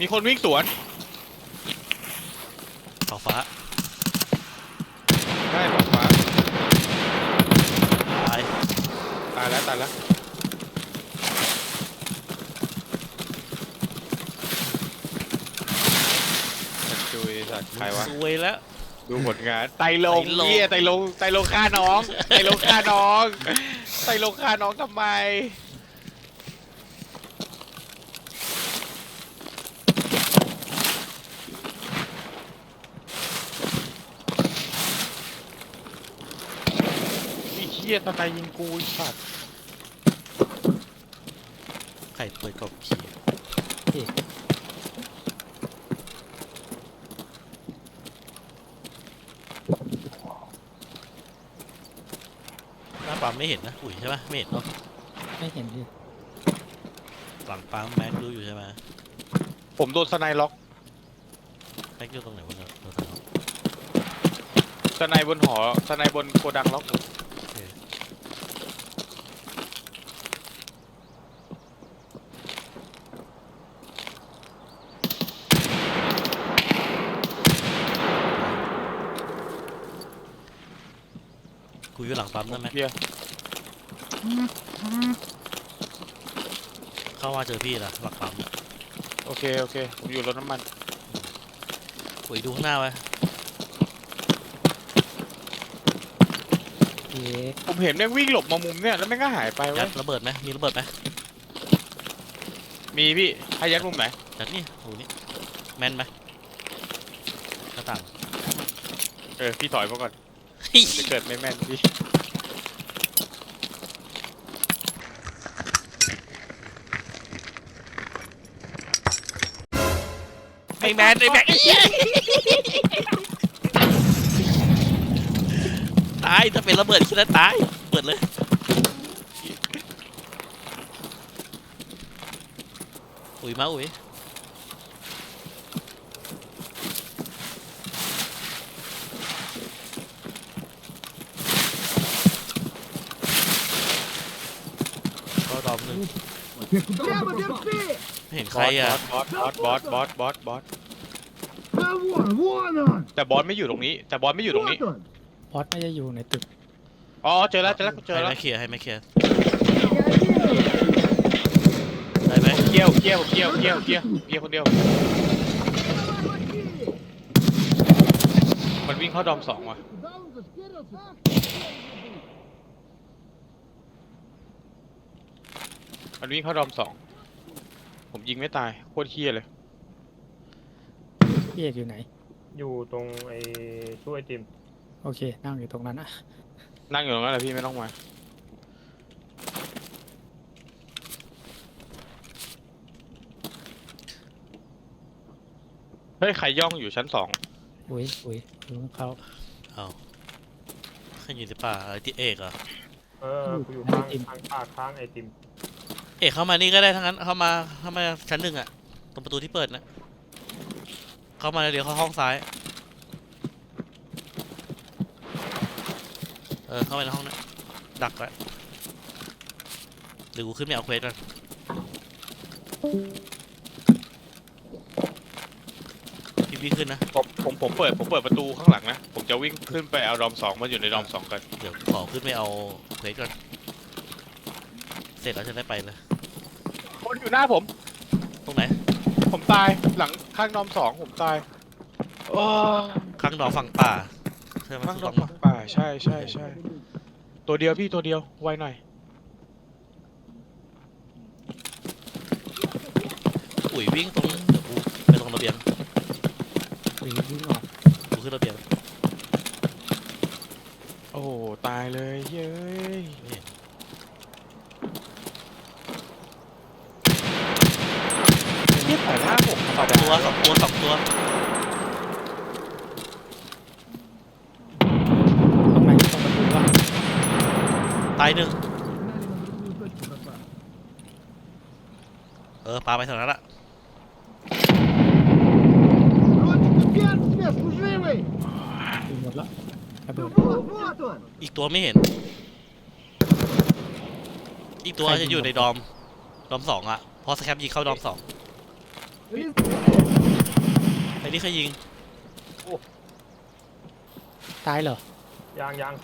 มีคนวิ่งสวนขอบฟ้าใช่ฝั่งขวาตายตายแล้วตายแล้วสัตว์จุยสัตว์ใครวะ ซวยแล้ว ดูผลงานไตรลงไตรลง เหี้ยไตรลงไตรลงฆ่าน้อง ไตรลงฆ่าน้องไตรลงฆ่าน้องทำไม เหี้ยตะไคยิงกูไอ้สัตว์ไข่เปิดกล่องขี่พี่หน้าปั๊มไม่เห็นนะอุ๋ยใช่ปะไม่เห็นเนาะไม่เห็นพี่หลังปั๊มแม็กดูอยู่ใช่ไหมผมโดนสไนล็อกแม็กอยู่ตรงไหนวะเนี่ยเราทำสไนบนหอสไนบนโกดังล็อกผม กู อยู่หลังปั๊มนั่นไหมเหี้ยเข้ามาเจอพี่ละหลังปั๊มอะโอเค โอเค ผมอยู่รถน้ำมันอุ๋ยดูข้างหน้าไว้เอ๊ะผมเห็นแม่งวิ่งหลบมามุมเนี่ย แล้วแม่งก็หายไปยัเว้ดยระเบิดไหมมีระเบิดไหมมีพี่ให้ยัดมุมไหน ยัดนี่โอ้นี่แม่นไหมหน้าต่างเออ พี่ถอยมาก่อนเฮ้ย จะเกิดไม่แม่นพี่ไอ้แมนไอ้แมนตายถ้าเป็นระเบิดคิดแล้วตาย เปิดเลย อุ๋ยมาอุ๋ย เห็นใครอะบอสบอสบอสบอสบอสบอสแต่บอสไม่อยู่ตรงนี้ แต่บอสไม่อยู่ตรงนี้บอสไม่าจะอยู่ในตึก อ๋อเจอแล้วเจอแล้วเจอให้แล้วแม่เคลียร์ให้แม่เคลียร์ได้ไหมเกี้ยวเกี้ยวเกี้ยวเกี้ยวเกี้ยวเกี้ยวคนเดียว มันวิ่งเข้าดอมสองว่ะ มันวิ่งเข้าดอมสอง ผมยิงไม่ตาย โคตรเฮี้ยเลย พี่เอกอยู่ไหน อยู่ตรงไอ้ตู้ไอติมโอเค นั่งอยู่ตรงนั้นนะนั่งอยู่ตรงนั้นแหละพี่ไม่ต้องมา เฮ้ย ใครย่องอยู่ชั้นสอง อุ้ยอุ้ยรู้เขาเอาขึ้นอยู่ที่ป่าอะไรที่เอกเหรอะเออกูอยู่ข้างข้างข้างข้างไอติม เอกเข้ามานี่ก็ได้ทั้งนั้นเข้ามาเข้ามาชั้นหนึ่งอะตรงประตูที่เปิดนะเข้ามาแล้วเดี๋ยวเข้าห้องซ้ายเออเข้าไปในห้องนั้นดักไว้เดี๋ยวกูขึ้นไปเอาเควสก่อนพี่พี่ขึ้นนะผมผมผมเปิดผมเปิดประตูข้างหลังนะ ผมจะวิ่งขึ้นไปเอาดอมสองมาอยู่ในดอมสองกัน เดี๋ยวขอขึ้นไปเอาเควสก่อนเสร็จแล้วจะได้ไปเลย คนอยู่หน้าผม ตรงไหน ผมตายหลังข้างดอมสองผมตายโอ้ข้างดอกฝั่งป่าใช่ไหมข้างถูกดต้ออมงปะป่าใช่ใช่ใช่ตัวเดียวพี่ตัวเดียวไวหน่อยอุ๋ยวิ่งตรงเดี๋ยวกูไปตรงระเบียงอุ้ยวิ่งออกกูขึ้นระเบียงโอ้โหตายเลยเย้ย ไม่เห็น เทียบแต่หน้า ผมธรรม ตัว ดา สองตัวสองตัว ตรงไหนตรงประตูวะ ตายหนึ่ง Погнали на другую точку, братва. เออปาไปเท่านั้นละ Ротик, перст, служивый! อยู่หมดแล้วระเบิ Ну ด вот, вот он! อีกตัวไม่เห็น อีกตัว ใครยิง จะอยู่ใน ผม ดอม ดอมสองอะเพอสแคปยิงเข้าดอมสอง Рис- ไอ้นี่ใครยิงตายเหรอ ยางยาง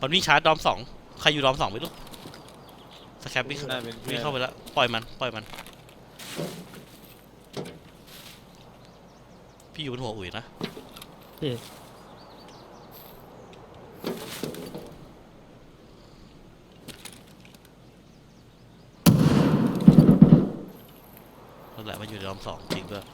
มันวิ่งชาร์จดอมสองใครอยู่ดอมสองไม่รู้สแคปวิ่งน่าเป็นเพื่วิ่องนเข้าไปแล้วปล่อยมันปล่อยมัน พี่อยู่บนหัวอุ๋ยนะ พี่ นั่นแหละมัน อยู่ในดอมสองจริงด้วย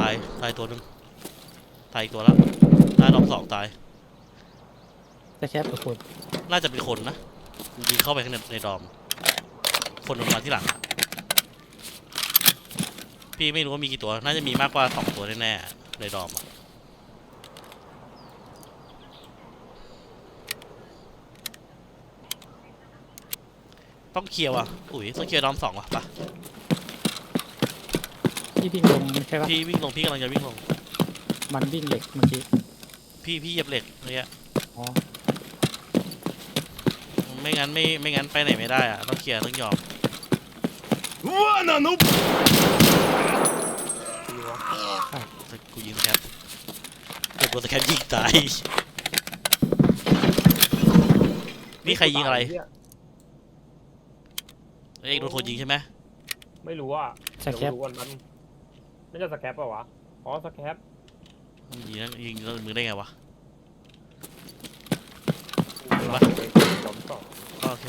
ตายตายตัวหนึ่งตายอีกตัวแล้วหน้าดอมสองตายจะแคบกับคน น่าจะเป็นคนนะ ยิงเข้าไปข้างในในดอม คนลงมาที่หลังอะพี่ไม่รู้ว่ามีกี่ตัว น่าจะมีมากกว่าสองตัวแน่ๆในดอมอะต้องเคลียร์ว่ะ อุ๋ยต้องเคลียร์ดอมสองว่ะปะพี่วิ่งลงใช่ปะพี่วิ่งลง พี่กำลังจะวิ่งลง มันวิ่งเหล็กเมื่อกี้ พี่พี่เหยียบเหล็กเนี่ยอ๋อ ไม่งั้นไม่ไม่งั้นไปไหนไม่ได้อะต้องเคลียร์ต้องยอมดีวะกูยิงสแคปเดี๋ยวกูสแคปยิงตายนี่ใครยิงอะไรเหี้ยเอกโดนคนยิงใช่ไหมไม่รู้อะสแคเดี๋ยวปดูวันนั้นน่าจะสแคปเปล่าวะอ๋อสแคปยิงนั่นยิงแล้วมือได้ไงวะ เห็นปะสองสองก็โอเค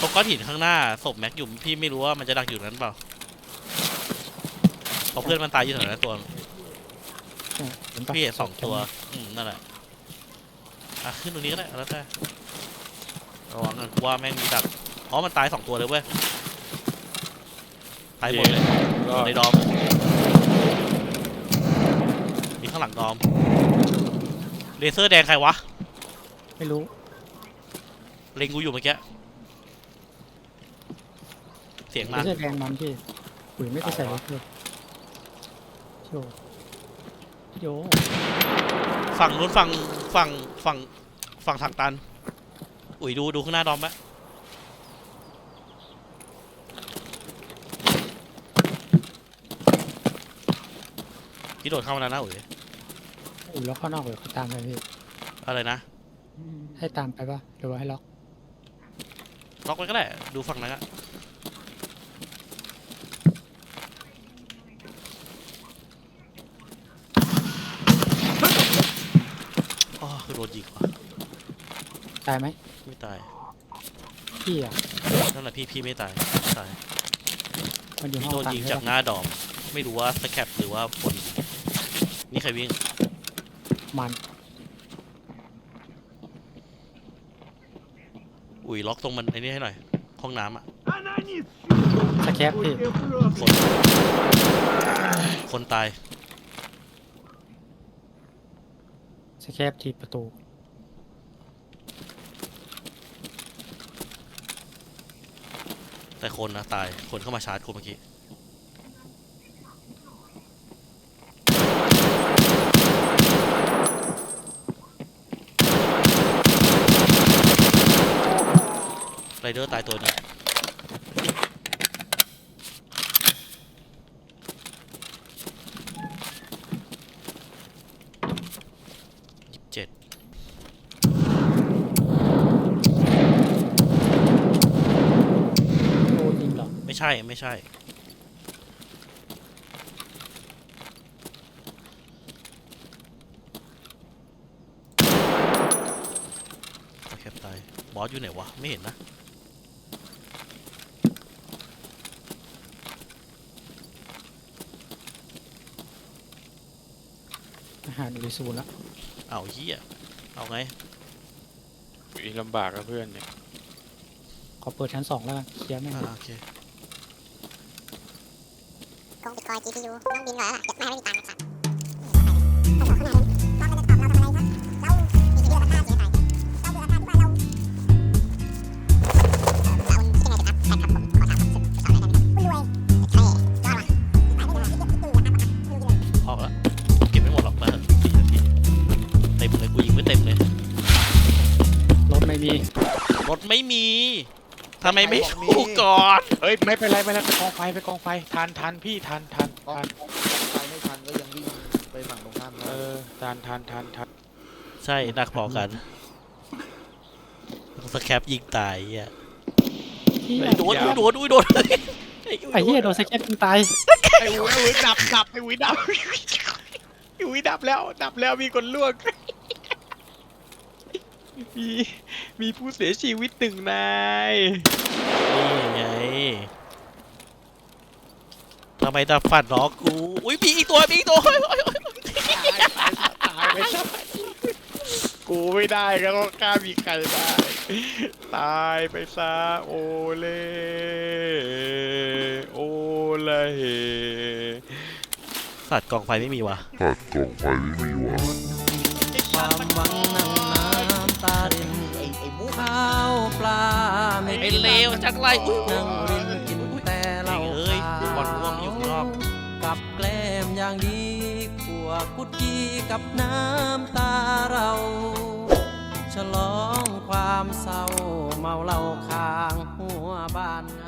ตรงก้อนหินข้างหน้าศพแม็กอยู่พี่ไม่รู้ว่ามันจะดักอยู่นั้นเปล่าเพราะเพื่อนมันตายอยู่แถวนั้นตัวเนี่ยเห็นปะพี่เห็นสองตัวอืมนั่นแหละอะขึ้นตรงนี้ก็ได้แล้วแต่ระวังกันกูว่าแม่งมีดักอ๋อมันตายสองตัวเลยเว้ยตายหมดเลยก็ในดอมมีข้างหลังดอมเลเซอร์แดงใครวะ ไม่รู้ เล็งกูอยู่เมื่อกี้ เสียงมาไม่ใช่แดงมันพี่อุ๋ยไม่ไปใส่รถเลยโยโยฝั่งนู้นฝั่งฝั่งฝั่งฝั่งทางตัน อุ๋ยดูดูข้างหน้าดอมไหมพี่โดดเข้ามาแล้วนะอุ๋ยอุ๋ยล็อกข้างนอกเลยเขาตามไปพี่อะไรนะ ให้ตามไปปะหรือว่าให้ล็อก ล็อกไว้ก็ได้ ดูฝั่งนั้นอะอ๋อคือโดนยิงว่ะตายไหมไม่ตาย พี่อะนั่นแหละพี่พี่ไม่ตายไม่ตาย มันอยู่ห้พี่องโดนตันยิงใช่จากปะหน้าดอม ไม่รู้ว่าสแคปหรือว่าคนยิงนี่ใครวิ่งมัน อุ๋ยล็อกตรงมันไอ้นี่ให้หน่อย ห้องน้ำอะ สแคปพี่คน คนตาย สแคปที่ประตู แต่คนนะตาย คนเข้ามาชาร์จกูเมื่อกี้ เดอร์ตายตัวหนึงยี่สิบเจ็ดโดนยิงเหรอไม่ใช่ไม่ใช่ โอเคตาย บอสอยู่ไหนวะ ไม่เห็นนะ อาหา รอุ๋ยศูนย์ละเอาเฮียเอาไงอุ๊ยลำบากกับเพื่อนเนี่ยขอเปิดชั้นสองแล้วกันเคลียร์ไม่งอ่าโอเคกองบิตคอย GPU ไม่ต้องบินหน่อยละเก็บไม่ให้ไม่มีตังค์ไอ้สัตว์ รถไม่มีทำไมไม่ถูกก่อนเอ้ยไม่เป็นไรไม่เป็นไรไปกองไฟไปกองไฟทันทันพี่ทันทันก็ทันไปไม่ทันก็ยังวิ่งไปฝั่งตรงข้ามเอได้อทันทันทันทันใช่หนักพอกันสแคปยิงตายอะที่โดนอุ้ยโดนอุ้ยโดนไอ้เหี้ยโดนสแคปยิงตายไอ้วิไอ้วิดับดับไอ้วิดับไอ้วิดับแล้วดับแล้วมีคนลวกมี มีผู้เสียชีวิตหนึ่งนายนี่ไงทำไมตาฝันน้องกู อุ้ยมีอีกตัวมีอีกตัวเฮ้ยเฮ้ยเฮ้ยตายไปซะกูไม่ได้ก็ต้องกล้ามีใครได้ ตายไปซะโอเล่โอละเฮสัตว์กองไฟไม่มีวะความ วจังไรอุ้ยนั่งรินกินแต่เหล้าเอ้ยบอลร่วงอยู่ข้างนอกกับแกล้มอย่างดีขัวกุดจีกับน้ำตาเรา ฉลองความเศร้าเมาเหล้าข้างหัวบ้านงา